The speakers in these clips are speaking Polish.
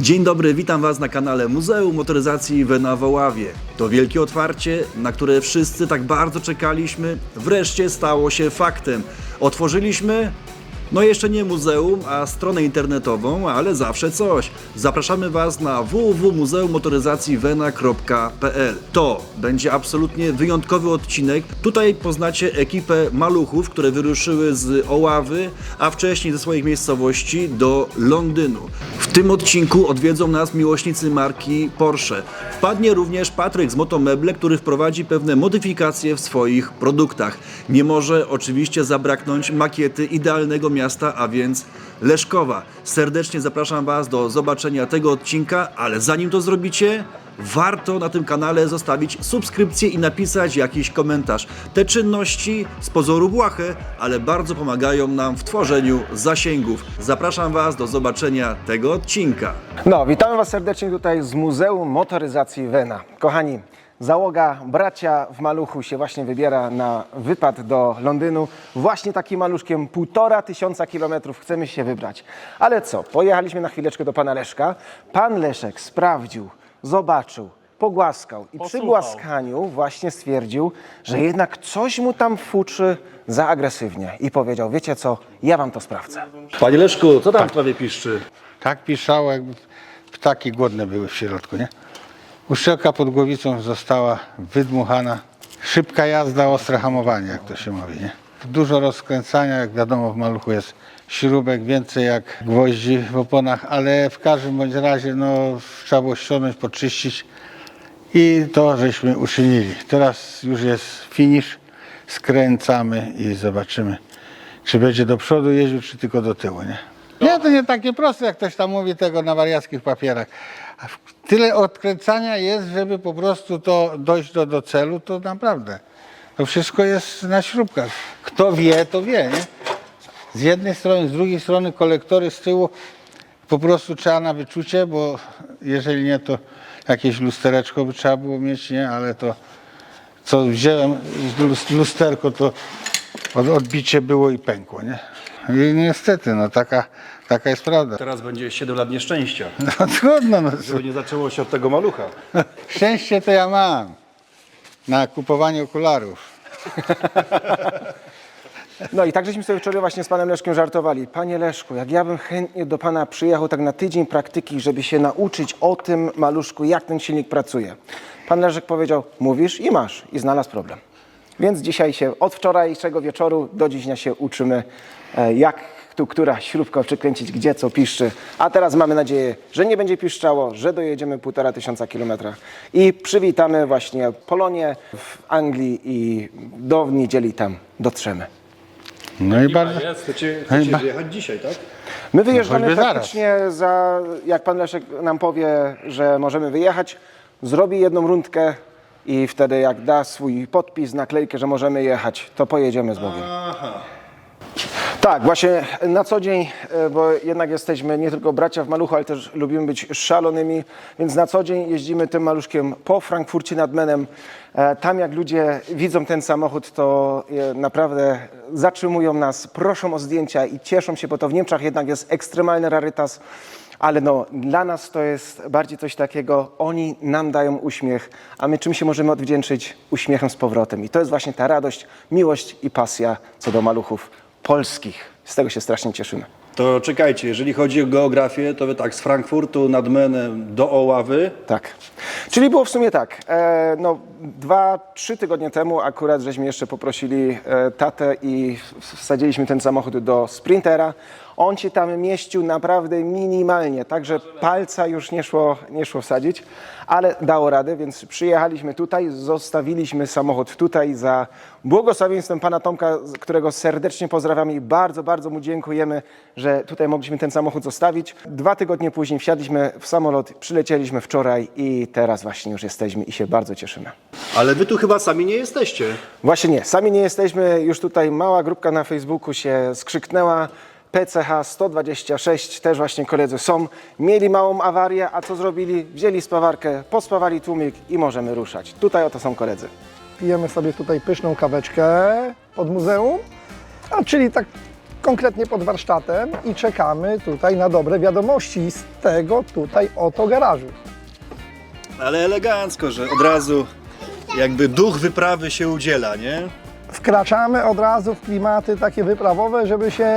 Dzień dobry, witam Was na kanale Muzeum Motoryzacji w Oławie. To wielkie otwarcie, na które wszyscy tak bardzo czekaliśmy, wreszcie stało się faktem. Otworzyliśmy, no jeszcze nie muzeum, a stronę internetową, ale zawsze coś. Zapraszamy Was na www.muzeummotoryzacji.wena.pl. To będzie absolutnie wyjątkowy odcinek. Tutaj poznacie ekipę maluchów, które wyruszyły z Oławy, a wcześniej ze swoich miejscowości do Londynu. W tym odcinku odwiedzą nas miłośnicy marki Porsche. Wpadnie również Patryk z Motomeble, który wprowadzi pewne modyfikacje w swoich produktach. Nie może oczywiście zabraknąć makiety idealnego miasta, a więc Leszkowa. Serdecznie zapraszam Was do zobaczenia tego odcinka, ale zanim to zrobicie, warto na tym kanale zostawić subskrypcję i napisać jakiś komentarz. Te czynności z pozoru błahe, ale bardzo pomagają nam w tworzeniu zasięgów. Zapraszam Was do zobaczenia tego odcinka. No, witamy Was serdecznie tutaj z Muzeum Motoryzacji Wena. Kochani, załoga bracia w maluchu się właśnie wybiera na wypad do Londynu. Właśnie takim maluszkiem półtora tysiąca kilometrów chcemy się wybrać. Ale co, pojechaliśmy na chwileczkę do pana Leszka. Pan Leszek sprawdził, zobaczył, pogłaskał i przy głaskaniu właśnie stwierdził, że jednak coś mu tam fuczy za agresywnie i powiedział, wiecie co, ja wam to sprawdzę. Panie Leszku, co tam w prawie piszczy? Tak piszczało, jakby ptaki głodne były w środku, nie? Uszczelka pod głowicą została wydmuchana. Szybka jazda, ostre hamowanie, jak to się mówi, nie? Dużo rozkręcania, jak wiadomo w maluchu jest śrubek, więcej jak gwoździ w oponach, ale w każdym bądź razie no, trzeba było ściągnąć, poczyścić i to żeśmy uczynili. Teraz już jest finish, skręcamy i zobaczymy, czy będzie do przodu jeździł, czy tylko do tyłu, nie? Nie, to nie takie proste, jak ktoś tam mówi tego na wariackich papierach. Tyle odkręcania jest, żeby po prostu to dojść do, do celu, to naprawdę. To wszystko jest na śrubkach. Kto wie, to wie, nie? Z jednej strony, z drugiej strony kolektory z tyłu po prostu trzeba na wyczucie, bo jeżeli nie, to jakieś lustereczko by trzeba było mieć, nie? Ale to co wziąłem lusterko, to od- odbicie było i pękło, nie? I niestety, no taka, taka jest prawda. Teraz będzie 7 lat nieszczęścia, No trudno, no. żeby nie zaczęło się od tego malucha. Szczęście to ja mam na kupowanie okularów. No i tak żeśmy sobie wczoraj właśnie z panem Leszkiem żartowali. Panie Leszku, jak ja bym chętnie do pana przyjechał tak na tydzień praktyki, żeby się nauczyć o tym maluszku, jak ten silnik pracuje. Pan Leszek powiedział, mówisz i masz. I znalazł problem. Więc dzisiaj się, od wczorajszego wieczoru do dziś dnia się uczymy, e, jak tu która śrubka przykręcić, gdzie co piszczy. A teraz mamy nadzieję, że nie będzie piszczało, że dojedziemy półtora tysiąca kilometra. I przywitamy właśnie Polonię w Anglii i do niedzieli tam dotrzemy. No i bardzo. Chcecie, chcecie wyjechać dzisiaj, tak? My wyjeżdżamy choćby zaraz. praktycznie za, jak pan Leszek nam powie, że możemy wyjechać, zrobi jedną rundkę i wtedy jak da swój podpis, naklejkę, że możemy jechać, to pojedziemy z Bogiem. Tak, właśnie na co dzień, e, bo jednak jesteśmy nie tylko bracia w maluchu, ale też lubimy być szalonymi, więc na co dzień jeździmy tym maluszkiem po Frankfurcie nad Menem. E, Tam jak ludzie widzą ten samochód, to e, naprawdę zatrzymują nas, proszą o zdjęcia i cieszą się, bo to w Niemczech jednak jest ekstremalny rarytas. Ale no, dla nas to jest bardziej coś takiego, oni nam dają uśmiech, a my czym się możemy odwdzięczyć? Uśmiechem z powrotem. I to jest właśnie ta radość, miłość i pasja co do maluchów polskich. Z tego się strasznie cieszymy. To czekajcie, jeżeli chodzi o geografię, to wy tak z Frankfurtu nad Menem do Oławy. Tak. Czyli było w sumie tak. E, no, dwa, trzy tygodnie temu akurat żeśmy jeszcze poprosili e, tatę i wsadziliśmy ten samochód do Sprintera. On się tam mieścił naprawdę minimalnie, także palca już nie szło, nie szło wsadzić, ale dało radę, więc przyjechaliśmy tutaj, zostawiliśmy samochód tutaj za błogosławieństwem pana Tomka, którego serdecznie pozdrawiamy i bardzo, bardzo mu dziękujemy, że tutaj mogliśmy ten samochód zostawić. Dwa tygodnie później wsiadliśmy w samolot, przylecieliśmy wczoraj i teraz właśnie już jesteśmy i się bardzo cieszymy. Ale wy tu chyba sami nie jesteście. Właśnie nie, sami nie jesteśmy, już tutaj mała grupka na Facebooku się skrzyknęła. PCH 126, też właśnie koledzy są. Mieli małą awarię, a co zrobili? Wzięli spawarkę, pospawali tłumik i możemy ruszać. Tutaj oto są koledzy. pijemy sobie tutaj pyszną kaweczkę pod muzeum, a czyli tak konkretnie pod warsztatem i czekamy tutaj na dobre wiadomości z tego tutaj oto garażu. Ale elegancko, że od razu jakby duch wyprawy się udziela, nie? Wkraczamy od razu w klimaty takie wyprawowe, żeby się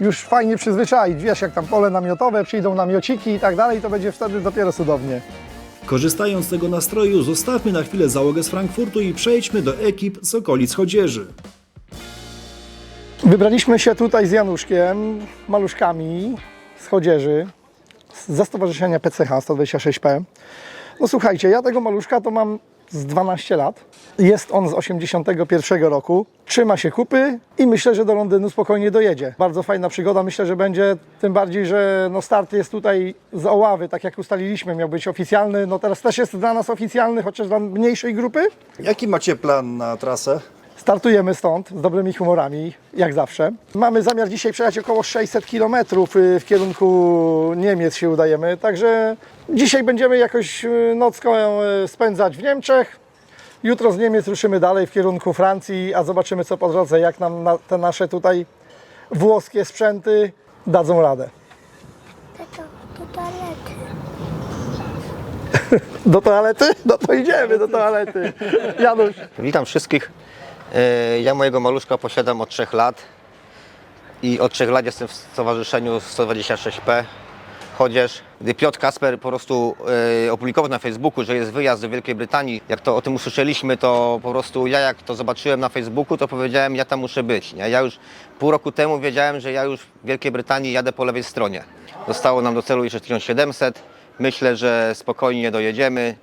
już fajnie przyzwyczaić. Wiesz, jak tam pole namiotowe, przyjdą namiociki i tak dalej, to będzie wtedy dopiero cudownie. Korzystając z tego nastroju, zostawmy na chwilę załogę z Frankfurtu i przejdźmy do ekip z okolic Chodzieży. Wybraliśmy się tutaj z Januszkiem, maluszkami z Chodzieży, ze Stowarzyszenia PCH 126P. No słuchajcie, ja tego maluszka to mam z 12 lat. Jest on z 81 roku. Trzyma się kupy i myślę, że do Londynu spokojnie dojedzie. Bardzo fajna przygoda, myślę, że będzie. Tym bardziej, że no start jest tutaj z Oławy, tak jak ustaliliśmy, miał być oficjalny. No teraz też jest dla nas oficjalny, chociaż dla mniejszej grupy. Jaki macie plan na trasę? Startujemy stąd z dobrymi humorami, jak zawsze. Mamy zamiar dzisiaj przejechać około 600 km w kierunku Niemiec się udajemy, także dzisiaj będziemy jakoś y, nocką y, spędzać w Niemczech. Jutro z Niemiec ruszymy dalej w kierunku Francji, a zobaczymy co po drodze, jak nam na, te nasze tutaj włoskie sprzęty dadzą radę. Tato, do toalety. Do toalety? No to idziemy do toalety. Janusz. Witam wszystkich. E, Ja mojego maluszka posiadam od 3 lat i od 3 lat jestem w stowarzyszeniu 126P. Chodzież gdy Piotr Kasper po prostu e, opublikował na Facebooku, że jest wyjazd do Wielkiej Brytanii, jak to o tym usłyszeliśmy, to po prostu ja jak to zobaczyłem na Facebooku, to powiedziałem, ja tam muszę być. Nie? Ja już pół roku temu wiedziałem, że ja już w Wielkiej Brytanii jadę po lewej stronie. Zostało nam do celu jeszcze 1700. Myślę, że spokojnie dojedziemy.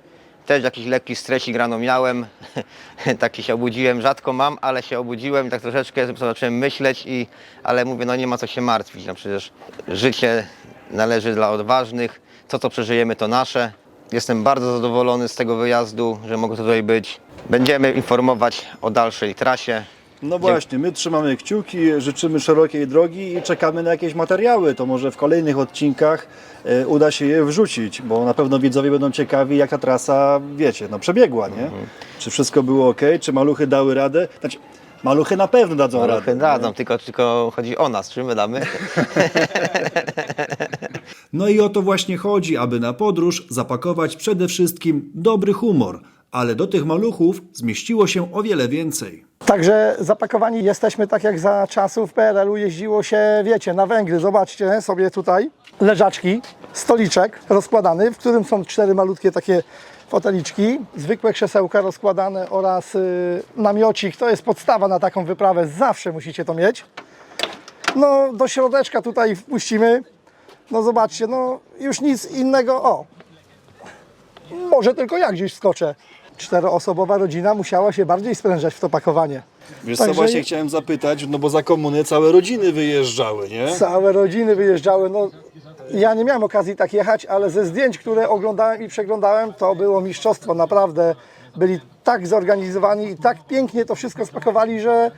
Też jakiś lekki stresik rano miałem, taki się obudziłem, rzadko mam, ale się obudziłem i tak troszeczkę zacząłem myśleć, i, ale mówię, no nie ma co się martwić, no przecież życie należy dla odważnych, to co przeżyjemy to nasze. Jestem bardzo zadowolony z tego wyjazdu, że mogę tutaj być. Będziemy informować o dalszej trasie. No właśnie, my trzymamy kciuki, życzymy szerokiej drogi i czekamy na jakieś materiały. To może w kolejnych odcinkach e, uda się je wrzucić, bo na pewno widzowie będą ciekawi, jak ta trasa, wiecie, no przebiegła, nie? Czy wszystko było ok, czy maluchy dały radę? Znaczy, maluchy na pewno dadzą radę. Trochę dadzą, tylko, tylko chodzi o nas, czy my damy. No i o to właśnie chodzi, aby na podróż zapakować przede wszystkim dobry humor, ale do tych maluchów zmieściło się o wiele więcej. Także zapakowani jesteśmy tak jak za czasów PRL-u jeździło się, wiecie, na Węgry. Zobaczcie sobie tutaj leżaczki, stoliczek rozkładany, w którym są cztery malutkie takie foteliczki, zwykłe krzesełka rozkładane oraz y, namiocik. To jest podstawa na taką wyprawę, zawsze musicie to mieć. No do środeczka tutaj wpuścimy. No zobaczcie, no już nic innego. O, może tylko ja gdzieś wskoczę. Czteroosobowa rodzina musiała się bardziej sprężać w to pakowanie. Wiesz Także- co, właśnie chciałem zapytać, no bo za komuny całe rodziny wyjeżdżały, nie? Całe rodziny wyjeżdżały. No, ja nie miałem okazji tak jechać, ale ze zdjęć, które oglądałem i przeglądałem, to było mistrzostwo. Naprawdę byli tak zorganizowani i tak pięknie to wszystko spakowali, że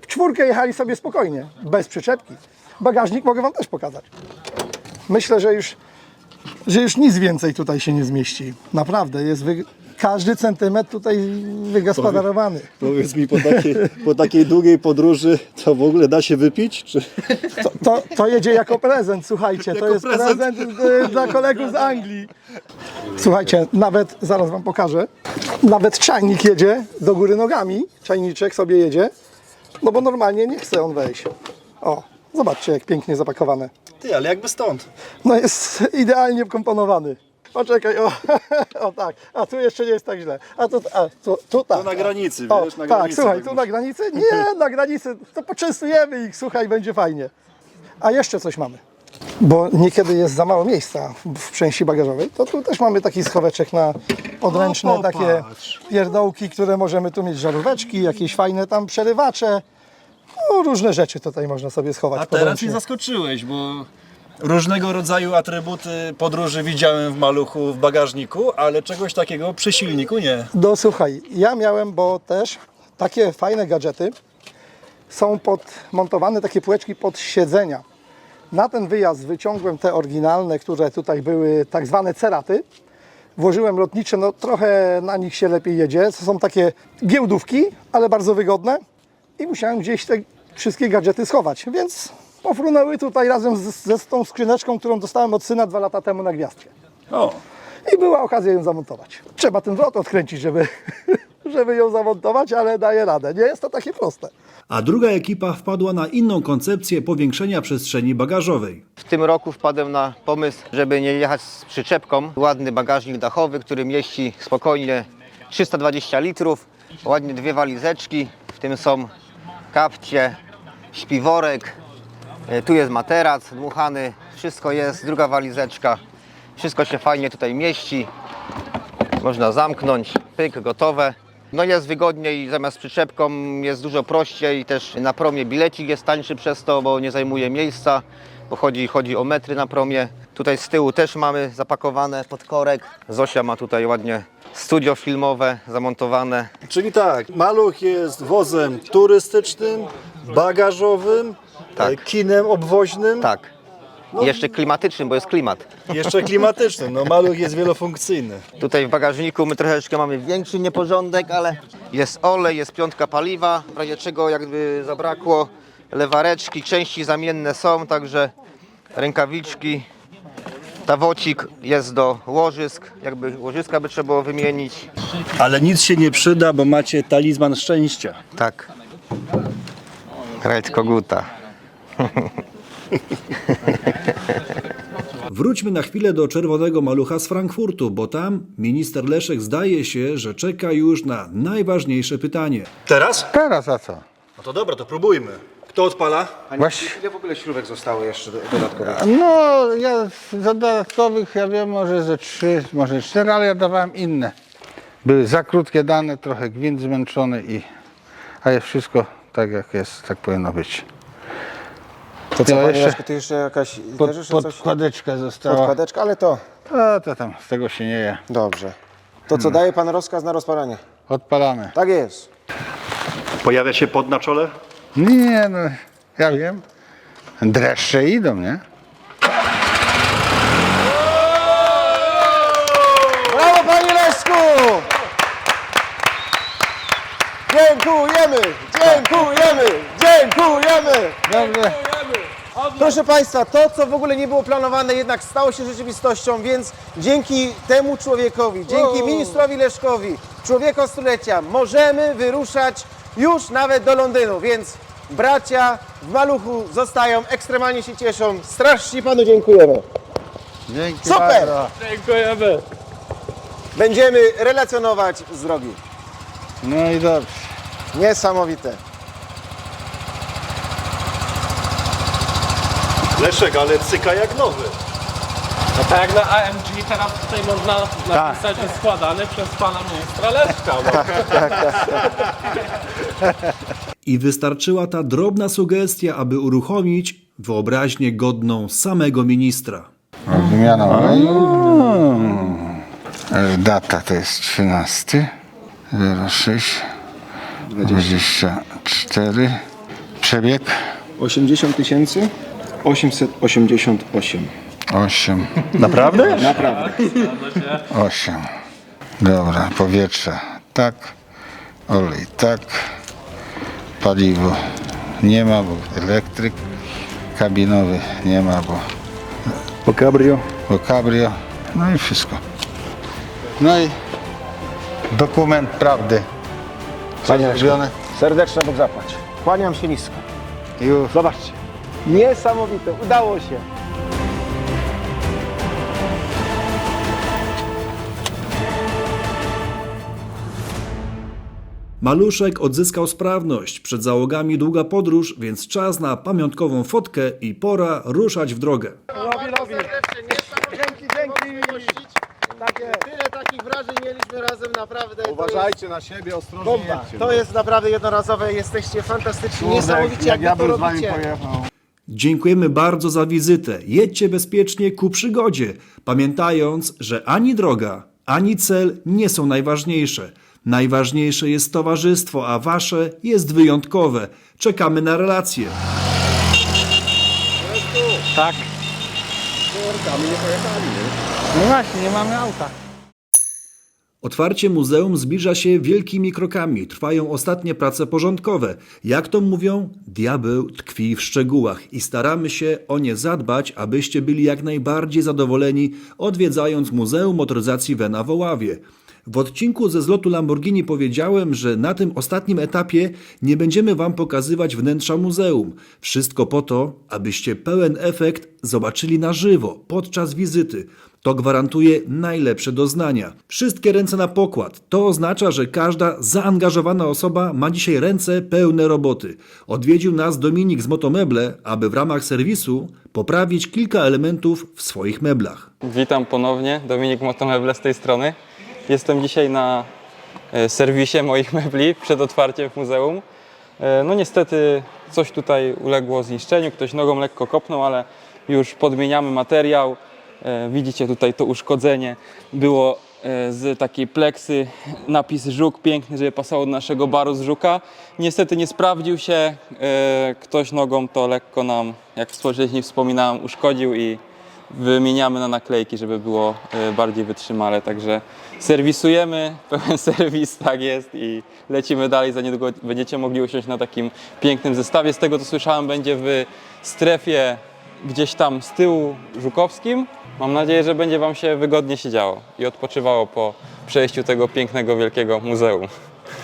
w czwórkę jechali sobie spokojnie, bez przyczepki. Bagażnik mogę Wam też pokazać. Myślę, że już, że już nic więcej tutaj się nie zmieści. Naprawdę, jest wy... każdy centymetr tutaj wygaspadarowany. Powiedz mi, po takiej, po takiej długiej podróży to w ogóle da się wypić? Czy... To, to, to jedzie jako prezent, słuchajcie. to jest prezent. prezent, y, dla kolegów z Anglii. Słuchajcie, nawet, zaraz wam pokażę, nawet czajnik jedzie do góry nogami. Czajniczek sobie jedzie, no bo normalnie nie chce on wejść. O, zobaczcie jak pięknie zapakowane. Ty, ale jakby stąd. No jest idealnie wkomponowany. Poczekaj, o, o tak, a tu jeszcze nie jest tak źle. A tu, a, tu, tu tak. Tu na granicy, o, wiesz, na tak, granicy słuchaj, tak tu musi. na granicy? Nie, na granicy, to poczęstujemy ich, słuchaj, będzie fajnie. A jeszcze coś mamy. Bo niekiedy jest za mało miejsca w części bagażowej, to tu też mamy taki schoweczek na odręczne O, takie pierdołki, które możemy tu mieć żaróweczki, jakieś fajne tam przerywacze. No, różne rzeczy tutaj można sobie schować A teraz mnie zaskoczyłeś, bo różnego rodzaju atrybuty podróży widziałem w maluchu w bagażniku, ale czegoś takiego przy silniku nie. No słuchaj, ja miałem, bo też takie fajne gadżety są podmontowane takie półeczki pod siedzenia. Na ten wyjazd wyciągłem te oryginalne, które tutaj były tak zwane ceraty. Włożyłem lotnicze, no trochę na nich się lepiej jedzie. To są takie giełdówki, ale bardzo wygodne. I musiałem gdzieś te wszystkie gadżety schować, więc pofrunęły tutaj razem z, ze z tą skrzyneczką, którą dostałem od syna dwa lata temu na gwiazdkę. O, I była okazja ją zamontować. Trzeba ten wrot odkręcić, żeby, żeby ją zamontować, ale daje radę. Nie jest to takie proste. a druga ekipa wpadła na inną koncepcję powiększenia przestrzeni bagażowej. W tym roku wpadłem na pomysł, żeby nie jechać z przyczepką. Ładny bagażnik dachowy, który mieści spokojnie 320 litrów. Ładnie dwie walizeczki, w tym są kapcie, śpiworek. E, Tu jest materac dmuchany, wszystko jest, druga walizeczka. Wszystko się fajnie tutaj mieści. Można zamknąć, pyk, gotowe. No jest wygodniej, zamiast przyczepką jest dużo prościej. Też na promie bilecik jest tańszy przez to, bo nie zajmuje miejsca, bo chodzi, chodzi o metry na promie. Tutaj z tyłu też mamy zapakowane pod korek. Zosia ma tutaj ładnie studio filmowe zamontowane. Czyli tak, maluch jest wozem turystycznym, bagażowym, Tak. e, kinem obwoźnym, Tak. I jeszcze klimatycznym, bo jest klimat. jeszcze klimatycznym. No maluch jest wielofunkcyjny. Tutaj w bagażniku my troszeczkę mamy większy nieporządek, ale jest olej, jest piątka paliwa, w razie czego jakby zabrakło lewareczki, części zamienne są, także rękawiczki, tawocik jest do łożysk, jakby łożyska by trzeba było wymienić. Ale nic się nie przyda, bo macie talizman szczęścia. Tak. Rajd koguta. Wróćmy na chwilę do czerwonego malucha z Frankfurtu, bo tam minister Leszek zdaje się, że czeka już na najważniejsze pytanie. Teraz? Teraz a co? No to dobra, to próbujmy. Kto odpala? Właśnie. Ile w ogóle śrubek zostało jeszcze do- dodatkowo? No, ja z dodatkowych, ja wiem, może ze trzy, może cztery, ale ja dawałem inne. Były za krótkie dane, trochę gwint zmęczony i... A jest wszystko tak jak jest, tak powinno być. To co, panie Leszku, ty jeszcze jakaś Pod, coś? podkładeczka została. Podkładeczka, ale to A to tam, z tego się nie je. dobrze. To co, daje pan rozkaz na rozpalanie? Odpalamy. Tak jest. Pojawia się pod na czole? Nie no, ja wiem. Dreszcze idą, nie? Brawo panie Leszku! Dziękujemy! Dziękujemy! Dziękujemy! Dobrze. Proszę Państwa, to co w ogóle nie było planowane jednak stało się rzeczywistością, więc dzięki temu człowiekowi, dzięki ministrowi Leszkowi, człowieka stulecia, możemy wyruszać już nawet do Londynu, więc bracia w maluchu zostają, ekstremalnie się cieszą, strasznie Panu dziękujemy. Dzięki Super! bardzo. Będziemy relacjonować z drogi. No i dobrze. Niesamowite. Leszek, ale cyka jak nowy. No tak jak na AMG teraz tutaj można napisać, że składany przez pana ministra Leszka. No. I wystarczyła ta drobna sugestia, aby uruchomić wyobraźnię godną samego ministra. Odmiana oleju. E, Data to jest 13 06 24 Przebieg 80 tysięcy 888. 8 Naprawdę? 8 Dobra, powietrze tak Olej tak Paliwo nie ma, bo elektryk kabinowy nie ma, bo Po cabrio. bo cabrio, no i wszystko. No i dokument prawdy. Panie Zrobione. serdeczne Bóg zapłać. Kłaniam się nisko. Już. Zobaczcie. Niesamowite. Udało się. Maluszek odzyskał sprawność. Przed załogami długa podróż, więc czas na pamiątkową fotkę i pora ruszać w drogę. Robi, robi. Dzięki, dzięki. Tyle takich wrażeń mieliśmy razem naprawdę. Uważajcie na siebie, ostrożnie Bomba. To jest naprawdę jednorazowe. Jesteście fantastyczni. Niesamowicie jak, jak wy to robicie. Dziękujemy bardzo za wizytę. Jedźcie bezpiecznie ku przygodzie, pamiętając, że ani droga, ani cel nie są najważniejsze. Najważniejsze jest towarzystwo, a wasze jest wyjątkowe. Czekamy na relacje. Tak. No właśnie, nie mamy auta. Otwarcie muzeum zbliża się wielkimi krokami, trwają ostatnie prace porządkowe. Jak to mówią, diabeł tkwi w szczegółach i staramy się o nie zadbać, abyście byli jak najbardziej zadowoleni odwiedzając Muzeum Motoryzacji Wena w Oławie. W odcinku ze zlotu Lamborghini powiedziałem, że na tym ostatnim etapie nie będziemy Wam pokazywać wnętrza muzeum. Wszystko po to, abyście pełen efekt zobaczyli na żywo podczas wizyty. To gwarantuje najlepsze doznania. Wszystkie ręce na pokład. To oznacza, że każda zaangażowana osoba ma dzisiaj ręce pełne roboty. Odwiedził nas Dominik z Motomeble, aby w ramach serwisu poprawić kilka elementów w swoich meblach. Witam ponownie, Dominik Motomeble z tej strony. Jestem dzisiaj na e, serwisie moich mebli przed otwarciem w muzeum. E, No niestety coś tutaj uległo zniszczeniu, ktoś nogą lekko kopnął, ale już podmieniamy materiał. E, Widzicie tutaj to uszkodzenie. Było e, z takiej pleksy napis żuk piękny, żeby pasował do naszego baru z żuka. Niestety nie sprawdził się. E, Ktoś nogą to lekko nam, jak wcześniej wspominałem, uszkodził i wymieniamy na naklejki, żeby było bardziej wytrzymale. Także serwisujemy, pełen serwis, tak jest i lecimy dalej. Za niedługo będziecie mogli usiąść na takim pięknym zestawie. Z tego co słyszałem, będzie w strefie gdzieś tam z tyłu żukowskim. Mam nadzieję, że będzie Wam się wygodnie siedziało i odpoczywało po przejściu tego pięknego, wielkiego muzeum.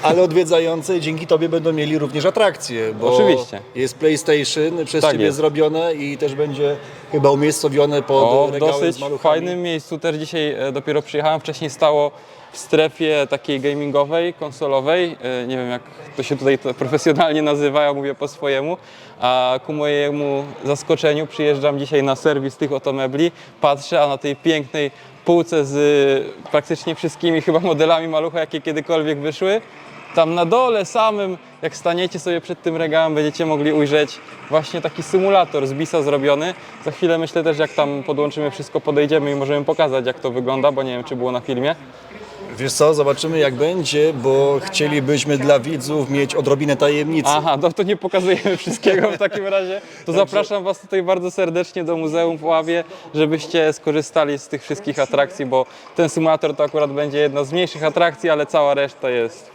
Ale odwiedzający dzięki Tobie będą mieli również atrakcje, bo Oczywiście. jest PlayStation przez Tak Ciebie jest. zrobione i też będzie chyba umiejscowione pod O, regałem dosyć z maluchami. fajnym miejscu też dzisiaj e, dopiero przyjechałem. Wcześniej stało w strefie takiej gamingowej, konsolowej. E, Nie wiem jak to się tutaj profesjonalnie nazywa, ja mówię po swojemu. A ku mojemu zaskoczeniu przyjeżdżam dzisiaj na serwis tych oto mebli. Patrzę, a na tej pięknej półce z praktycznie wszystkimi chyba modelami malucha, jakie kiedykolwiek wyszły. Tam na dole samym, jak staniecie sobie przed tym regałem, będziecie mogli ujrzeć właśnie taki symulator z BISa zrobiony. Za chwilę myślę też, jak tam podłączymy wszystko, podejdziemy i możemy pokazać, jak to wygląda, bo nie wiem, czy było na filmie. Wiesz co, zobaczymy jak będzie, bo chcielibyśmy dla widzów mieć odrobinę tajemnicy. Aha, no to nie pokazujemy wszystkiego w takim razie. To zapraszam Was tutaj bardzo serdecznie do Muzeum w Ławie, żebyście skorzystali z tych wszystkich atrakcji, bo ten symulator to akurat będzie jedna z mniejszych atrakcji, ale cała reszta jest...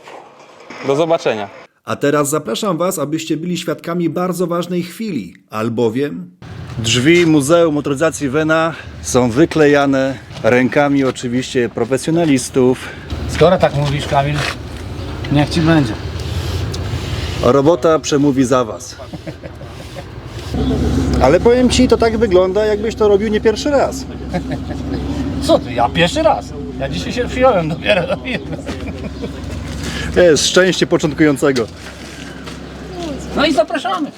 Do zobaczenia. A teraz zapraszam Was, abyście byli świadkami bardzo ważnej chwili, albowiem drzwi Muzeum Motoryzacji Wena są wyklejane rękami oczywiście profesjonalistów. Skoro tak mówisz, Kamil, niech ci będzie. Robota przemówi za Was. Ale powiem Ci, to tak wygląda, jakbyś to robił nie pierwszy raz. Co ty, ja pierwszy raz. Ja dzisiaj się przyjąłem dopiero. To jest szczęście początkującego. No i zapraszamy.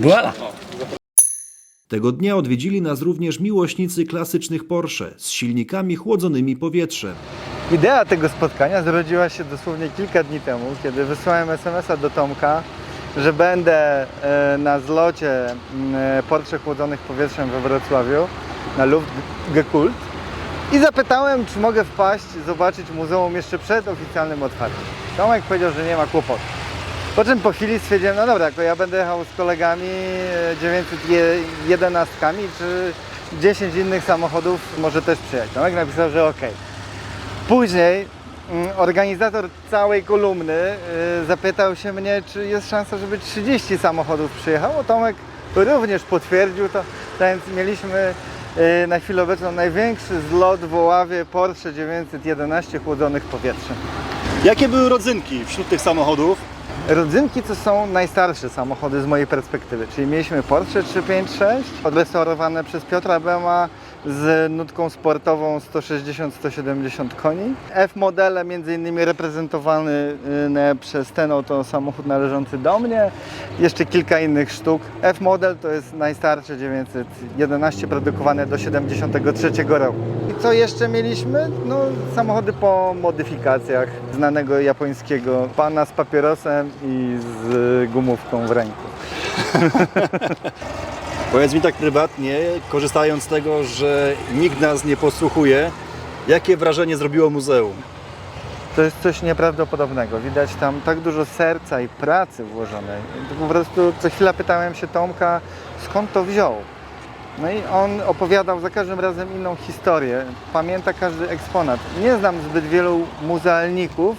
Voilà. Tego dnia odwiedzili nas również miłośnicy klasycznych Porsche z silnikami chłodzonymi powietrzem. Idea tego spotkania zrodziła się dosłownie kilka dni temu, kiedy wysłałem SMS-a do Tomka, że będę e, na zlocie e, Porsche chłodzonych powietrzem we Wrocławiu na Luftgekult i zapytałem, czy mogę wpaść, zobaczyć muzeum jeszcze przed oficjalnym otwarciem. Tomek powiedział, że nie ma kłopotu. Po czym po chwili stwierdziłem, no dobra, to ja będę jechał z kolegami e, 911 czy 10 innych samochodów może też przyjechać. Tomek napisał, że okej. Później mm, organizator całej kolumny y, zapytał się mnie, czy jest szansa, żeby 30 samochodów przyjechało. Tomek również potwierdził to, więc mieliśmy y, na chwilę obecną największy zlot w Oławie Porsche 911 chłodzonych powietrzem. Jakie były rodzynki wśród tych samochodów? Rodzynki to są najstarsze samochody z mojej perspektywy, czyli mieliśmy Porsche 356, odrestaurowane przez Piotra Bema z nutką sportową 160-170 koni. F-modele między innymi reprezentowane przez ten oto samochód należący do mnie. Jeszcze kilka innych sztuk. F-model to jest najstarsze 911 produkowane do 73 roku. I co jeszcze mieliśmy? No samochody po modyfikacjach znanego japońskiego pana z papierosem i z gumówką w ręku. Powiedz mi tak prywatnie, korzystając z tego, że nikt nas nie posłuchuje, jakie wrażenie zrobiło muzeum? To jest coś nieprawdopodobnego. Widać tam tak dużo serca i pracy włożonej. Po prostu co chwila pytałem się Tomka, skąd to wziął. No i on opowiadał za każdym razem inną historię. Pamięta każdy eksponat. Nie znam zbyt wielu muzealników,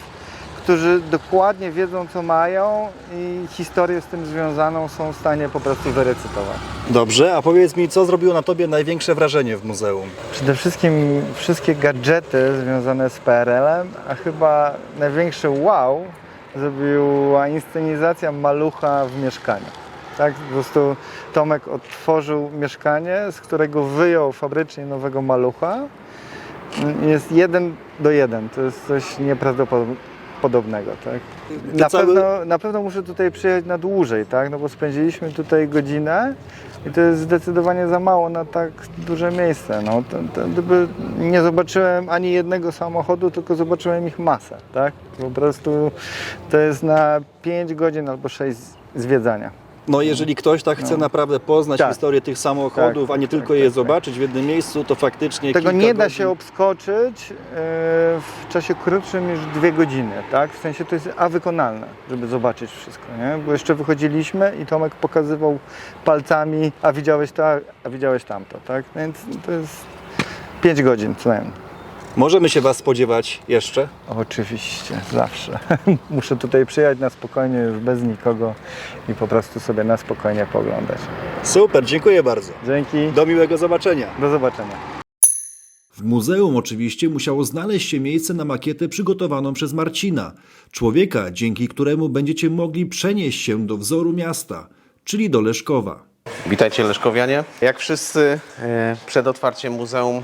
którzy dokładnie wiedzą, co mają i historię z tym związaną są w stanie po prostu wyrecytować. Dobrze, a powiedz mi, co zrobiło na tobie największe wrażenie w muzeum? Przede wszystkim wszystkie gadżety związane z PRL-em, a chyba największy wow zrobiła inscenizacja malucha w mieszkaniu. Tak, po prostu Tomek otworzył mieszkanie, z którego wyjął fabrycznie nowego malucha. Jest jeden do jeden, to jest coś nieprawdopodobnego. Tak? Na, cały- pewno, na pewno muszę tutaj przyjechać na dłużej, tak? no bo spędziliśmy tutaj godzinę i to jest zdecydowanie za mało na tak duże miejsce. No, to, to, gdyby nie zobaczyłem ani jednego samochodu, tylko zobaczyłem ich masę. Tak? Po prostu to jest na 5 godzin albo 6 zwiedzania. No jeżeli ktoś tak chce naprawdę poznać Tak. historię tych samochodów, Tak, a nie tylko tak, je tak, zobaczyć w jednym miejscu, to faktycznie Tego kilka nie da godzin. się obskoczyć e, w czasie krótszym niż dwie godziny, tak? W sensie to jest a wykonalne, żeby zobaczyć wszystko, nie? Bo jeszcze wychodziliśmy i Tomek pokazywał palcami, a widziałeś to, a widziałeś tamto, tak? Więc to jest 5 godzin co najmniej. Możemy się was spodziewać jeszcze? Oczywiście, zawsze. Muszę tutaj przyjechać na spokojnie, już bez nikogo i po prostu sobie na spokojnie poglądać. Super, dziękuję bardzo. Dzięki, Do miłego zobaczenia. do zobaczenia. W muzeum oczywiście musiało znaleźć się miejsce na makietę przygotowaną przez Marcina, człowieka, dzięki któremu będziecie mogli przenieść się do wzoru miasta, czyli do Leszkowa. Witajcie Leszkowianie. Jak wszyscy e, przed otwarciem muzeum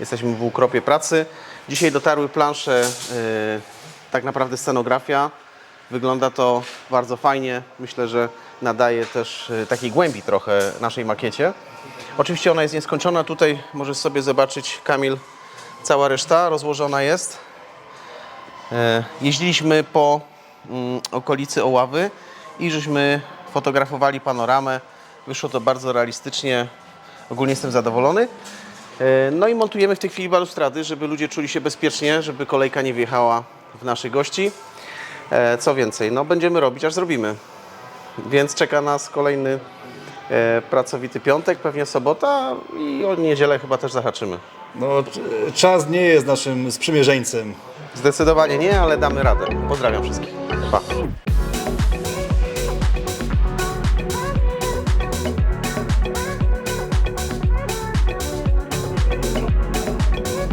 jesteśmy w ukropie pracy. Dzisiaj dotarły plansze, e, tak naprawdę scenografia. Wygląda to bardzo fajnie. Myślę, że nadaje też e, takiej głębi trochę naszej makiecie. Oczywiście ona jest nieskończona. Tutaj możesz sobie zobaczyć, Kamil, cała reszta rozłożona jest. E, Jeździliśmy po mm, okolicy Oławy i żeśmy fotografowali panoramę. Wyszło to bardzo realistycznie. Ogólnie jestem zadowolony. E, No i montujemy w tej chwili balustrady, żeby ludzie czuli się bezpiecznie, żeby kolejka nie wjechała w naszych gości. E, Co więcej, no będziemy robić, aż zrobimy. Więc czeka nas kolejny e, pracowity piątek, pewnie sobota i o niedzielę chyba też zahaczymy. No, czas nie jest naszym sprzymierzeńcem. Zdecydowanie nie, ale damy radę. Pozdrawiam wszystkich. Pa.